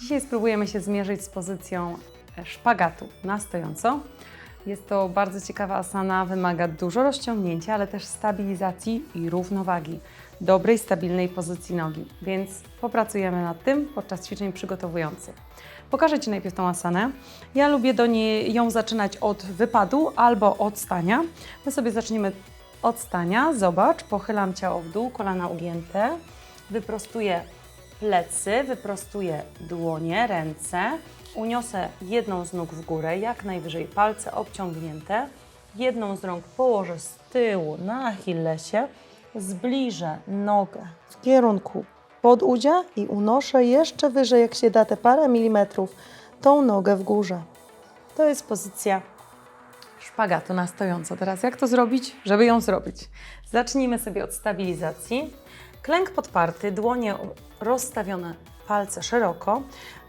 Dzisiaj spróbujemy się zmierzyć z pozycją e, szpagatu na stojąco. Jest to bardzo ciekawa asana, wymaga dużo rozciągnięcia, ale też stabilizacji i równowagi, dobrej, stabilnej pozycji nogi, więc popracujemy nad tym podczas ćwiczeń przygotowujących. Pokażę Ci najpierw tą asanę. Ja lubię do niej ją zaczynać od wypadu albo od stania. My sobie zaczniemy od stania. Zobacz, pochylam ciało w dół, kolana ugięte, wyprostuję plecy, wyprostuję dłonie, ręce, uniosę jedną z nóg w górę, jak najwyżej palce obciągnięte, jedną z rąk położę z tyłu na Achillesie, zbliżę nogę w kierunku podudzia i unoszę jeszcze wyżej, jak się da, te parę milimetrów, tą nogę w górze. To jest pozycja szpagatu na stojąco. Teraz jak to zrobić, żeby ją zrobić? Zacznijmy sobie od stabilizacji. Klęk podparty, dłonie rozstawione, palce szeroko,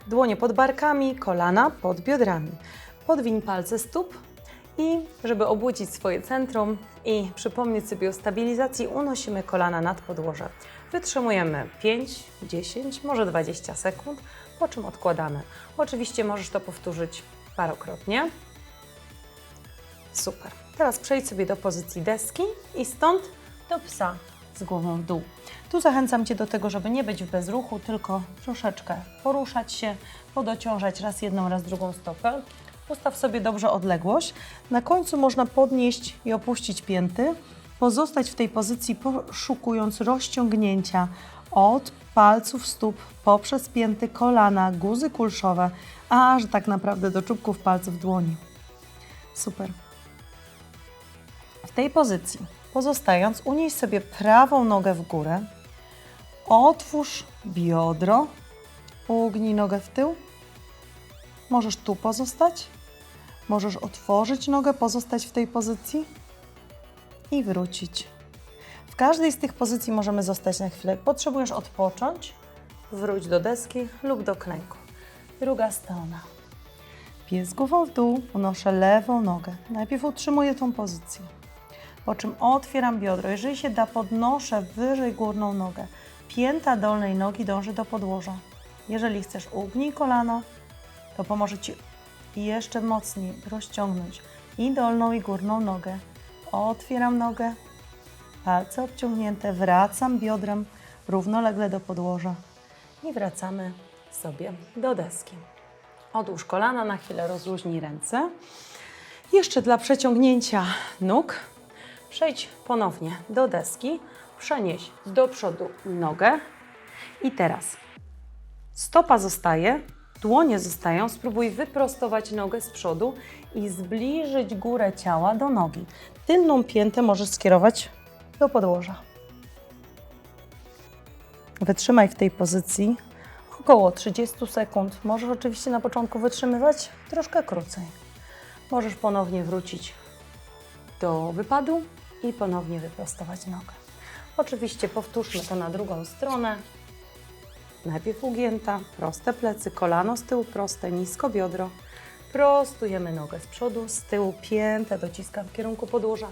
dłonie pod barkami, kolana pod biodrami. Podwiń palce stóp i żeby obudzić swoje centrum i przypomnieć sobie o stabilizacji, unosimy kolana nad podłoże. Wytrzymujemy 5, 10, może 20 sekund, po czym odkładamy. Oczywiście możesz to powtórzyć parokrotnie. Super. Teraz przejdź sobie do pozycji deski i stąd do psa z głową w dół. Tu zachęcam Cię do tego, żeby nie być w bezruchu, tylko troszeczkę poruszać się, podociążać raz jedną, raz drugą stopę. Postaw sobie dobrze odległość. Na końcu można podnieść i opuścić pięty, pozostać w tej pozycji poszukując rozciągnięcia od palców stóp poprzez pięty kolana, guzy kulszowe, aż tak naprawdę do czubków palców dłoni. Super. W tej pozycji, pozostając, unieś sobie prawą nogę w górę, otwórz biodro, ugnij nogę w tył. Możesz tu pozostać, możesz otworzyć nogę, pozostać w tej pozycji i wrócić. W każdej z tych pozycji możemy zostać na chwilę. Potrzebujesz odpocząć, wróć do deski lub do klęku. Druga strona. Pies głową w dół, unoszę lewą nogę. Najpierw utrzymuję tą pozycję, po czym otwieram biodro. Jeżeli się da, podnoszę wyżej górną nogę. Pięta dolnej nogi dąży do podłoża. Jeżeli chcesz, ugnij kolano, to pomoże Ci jeszcze mocniej rozciągnąć i dolną, i górną nogę. Otwieram nogę, palce obciągnięte, wracam biodrem równolegle do podłoża i wracamy sobie do deski. Odłóż kolana, na chwilę rozluźnij ręce. Jeszcze dla przeciągnięcia nóg przejdź ponownie do deski, przenieś do przodu nogę i teraz stopa zostaje, dłonie zostają, spróbuj wyprostować nogę z przodu i zbliżyć górę ciała do nogi. Tylną piętę możesz skierować do podłoża. Wytrzymaj w tej pozycji około 30 sekund. Możesz oczywiście na początku wytrzymywać troszkę krócej. Możesz ponownie wrócić do wypadu i ponownie wyprostować nogę. Oczywiście powtórzmy to na drugą stronę. Najpierw ugięta, proste plecy, kolano z tyłu proste, nisko biodro. Prostujemy nogę z przodu, z tyłu piętę dociskam w kierunku podłoża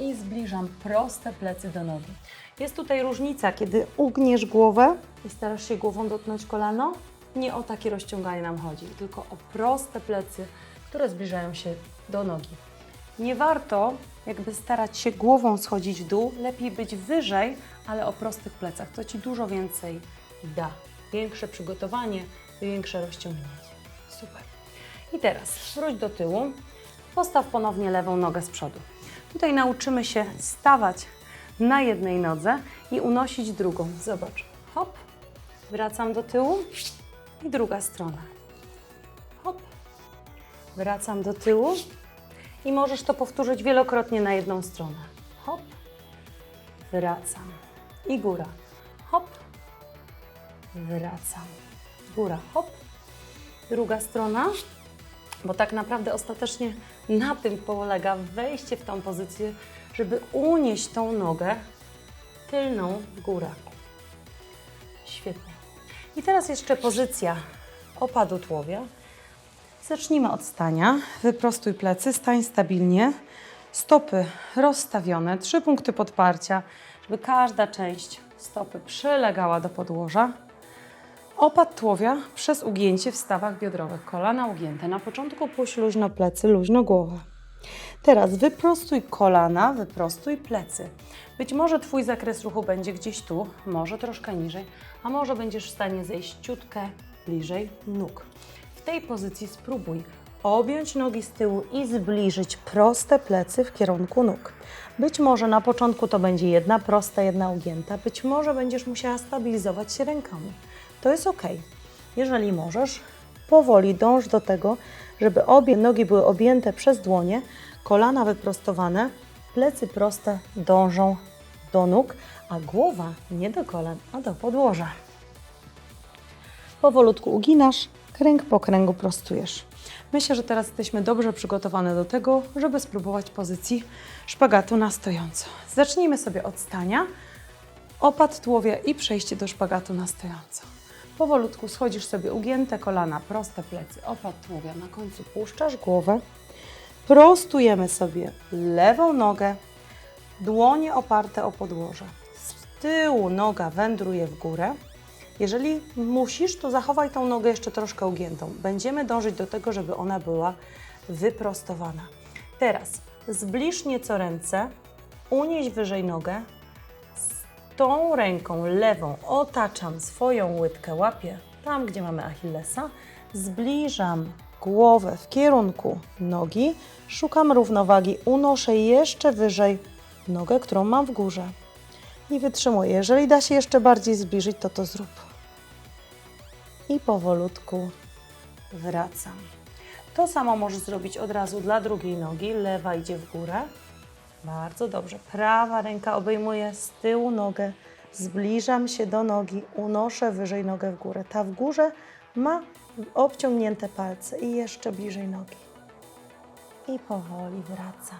i zbliżam proste plecy do nogi. Jest tutaj różnica, kiedy ugniesz głowę i starasz się głową dotknąć kolano. Nie o takie rozciąganie nam chodzi, tylko o proste plecy, które zbliżają się do nogi. Nie warto jakby starać się głową schodzić w dół, lepiej być wyżej, ale o prostych plecach. To Ci dużo więcej da. Większe przygotowanie, większe rozciągnięcie. Super. I teraz wróć do tyłu, postaw ponownie lewą nogę z przodu. Tutaj nauczymy się stawać na jednej nodze i unosić drugą. Zobacz. Hop, wracam do tyłu i druga strona. Hop, wracam do tyłu i możesz to powtórzyć wielokrotnie na jedną stronę. Hop, wracam i góra. Hop, wracam. Góra, hop. Druga strona, bo tak naprawdę ostatecznie na tym polega wejście w tą pozycję, żeby unieść tą nogę tylną w górę. Świetnie. I teraz jeszcze pozycja opadu tułowia. Zacznijmy od stania. Wyprostuj plecy, stań stabilnie. Stopy rozstawione, trzy punkty podparcia, żeby każda część stopy przylegała do podłoża. Opad tułowia przez ugięcie w stawach biodrowych. Kolana ugięte. Na początku puść luźno plecy, luźno głowę. Teraz wyprostuj kolana, wyprostuj plecy. Być może Twój zakres ruchu będzie gdzieś tu, może troszkę niżej, a może będziesz w stanie zejść ciutkę bliżej nóg. W tej pozycji spróbuj objąć nogi z tyłu i zbliżyć proste plecy w kierunku nóg. Być może na początku to będzie jedna prosta, jedna ugięta, być może będziesz musiała stabilizować się rękami. To jest ok. Jeżeli możesz, powoli dąż do tego, żeby obie nogi były objęte przez dłonie, kolana wyprostowane, plecy proste dążą do nóg, a głowa nie do kolan, a do podłoża. Powolutku uginasz, kręg po kręgu prostujesz. Myślę, że teraz jesteśmy dobrze przygotowane do tego, żeby spróbować pozycji szpagatu na stojąco. Zacznijmy sobie od stania, opad tułowia i przejście do szpagatu na stojąco. Powolutku schodzisz sobie ugięte kolana, proste plecy, opad tułowia. Na końcu puszczasz głowę, prostujemy sobie lewą nogę, dłonie oparte o podłoże. Z tyłu noga wędruje w górę. Jeżeli musisz, to zachowaj tą nogę jeszcze troszkę ugiętą. Będziemy dążyć do tego, żeby ona była wyprostowana. Teraz zbliż nieco ręce, unieś wyżej nogę. Z tą ręką lewą otaczam swoją łydkę, łapię tam, gdzie mamy Achillesa. Zbliżam głowę w kierunku nogi, szukam równowagi, unoszę jeszcze wyżej nogę, którą mam w górze i wytrzymuję. Jeżeli da się jeszcze bardziej zbliżyć, to to zrób. I powolutku wracam. To samo możesz zrobić od razu dla drugiej nogi. Lewa idzie w górę. Bardzo dobrze. Prawa ręka obejmuje z tyłu nogę. Zbliżam się do nogi, unoszę wyżej nogę w górę. Ta w górze ma obciągnięte palce i jeszcze bliżej nogi. I powoli wracam.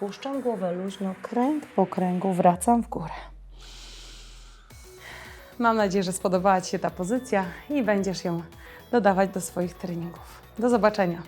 Puszczam głowę luźno, kręg po kręgu, wracam w górę. Mam nadzieję, że spodobała Ci się ta pozycja i będziesz ją dodawać do swoich treningów. Do zobaczenia.